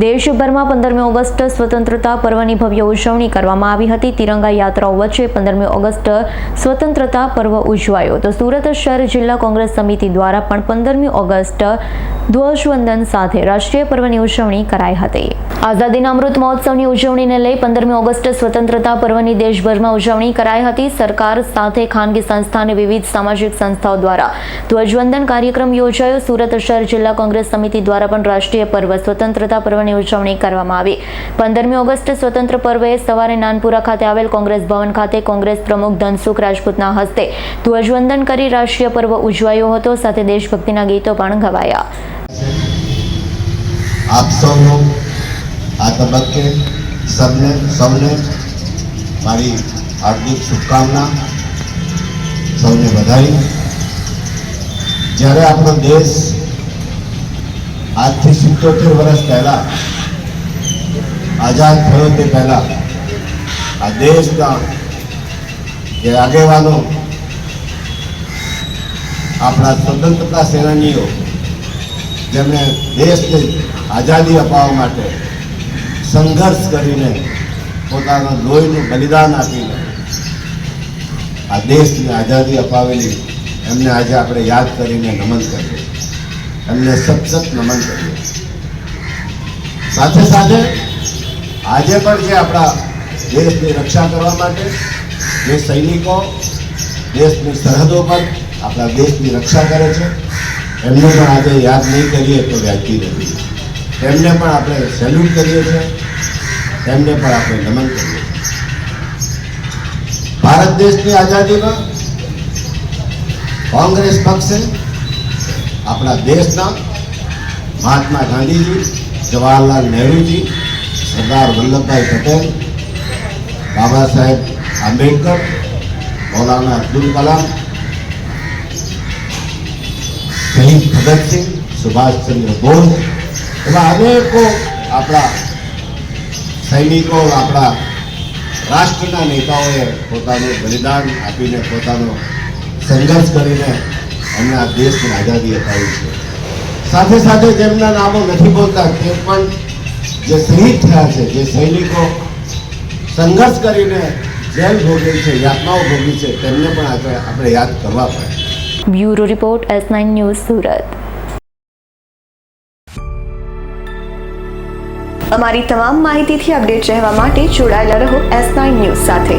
દેશભરમાં પંદરમી ઓગસ્ટ સ્વતંત્રતા પર્વની ભવ્ય ઉજવણી કરવામાં આવી હતી. તિરંગા યાત્રાઓ વચ્ચે પંદરમી ઓગસ્ટ સ્વતંત્રતા પર્વ ઉજવાયો તો સુરત શહેર જિલ્લા કોંગ્રેસ સમિતિ દ્વારા પણ પંદરમી ઓગસ્ટ ધ્વજવંદન સાથે રાષ્ટ્રીય પર્વની ઉજવણી કરાઈ હતી. આઝાદીના અમૃત મહોત્સવની ઉજવણીને લઈ પંદરમી ઓગસ્ટ સ્વતંત્રતા પર્વની દેશભરમાં ઉજવણી કરાઈ હતી. સરકાર સાથે ખાનગી સંસ્થા અને વિવિધ સામાજિક સંસ્થાઓ દ્વારા ધ્વજવંદન કાર્યક્રમ યોજાયો. સુરત શહેર જિલ્લા કોંગ્રેસ સમિતિ દ્વારા પણ રાષ્ટ્રીય પર્વ સ્વતંત્રતા પર્વની ઉજવણી કરવામાં આવી. પંદરમી ઓગસ્ટ સ્વતંત્ર પર્વે સવારે નાનપુરા ખાતે આવેલ કોંગ્રેસ ભવન ખાતે કોંગ્રેસ પ્રમુખ ધનસુખ રાજપૂતના હસ્તે ધ્વજવંદન કરી રાષ્ટ્રીય પર્વ ઉજવાયો હતો. સાથે દેશભક્તિના ગીતો પણ ગવાયા. આપ સૌનો આ તબક્કે સૌને સૌને મારી હાર્દિક શુભકામના. સૌને વધાઈ જ્યારે આપણો દેશ આજથી સિત્તોતેર વર્ષ પહેલા, આઝાદ થયો તે પહેલા, આ દેશના જે આગેવાનો, આપણા સ્વતંત્રતા સેનાનીઓ જેમણે દેશને આઝાદી અપાવવા માટે સંઘર્ષ કરીને પોતાનું લોહીનું બલિદાન આપીને આ દેશને આઝાદી અપાવેલી, એમને આજે આપણે યાદ કરીને નમન કરીએ. એમને સતત નમન કરીએ. સાથે સાથે આજે પણ જે આપણા દેશની રક્ષા કરવા માટે જે સૈનિકો દેશની સરહદો પર આપણા દેશની રક્ષા કરે છે, એમને પણ આજે યાદ નહીં કરીએ તો વ્યાજબી નથી. તેમને પણ આપણે સેલ્યુટ કરીએ છીએ, તેમને પણ આપણે નમન કરીએ છીએ. ભારત દેશની આઝાદીમાં કોંગ્રેસ પક્ષે આપણા દેશના મહાત્મા ગાંધીજી, જવાહરલાલ નહેરુજી, સરદાર વલ્લભભાઈ પટેલ, બાબા સાહેબ આંબેડકર, મૌલાના અબ્દુલ કલામ, શહીદ ભગતસિંહ સુભાષચંદ્ર બોઝ, એવા અનેકો આપણા સૈનિકો, આપણા રાષ્ટ્રના નેતાઓએ પોતાનું બલિદાન આપીને પોતાનો સંઘર્ષ કરીને આ દેશની આઝાદી અપાવી છે. સાથે સાથે જેમના નામો નથી બોલતા તે પણ જે શહીદ થયા છે, જે સૈનિકો સંઘર્ષ કરીને જેલ ભોગવી છે, યાતનાઓ ભોગવી છે, તેમને પણ આપણે આપણે યાદ કરવા પડે. Bureau report S nine news Surat. અમારી તમામ માહિતીથી અપડેટ રહેવા માટે જોડાયેલા રહો એસ નાઇન ન્યૂઝ સાથે.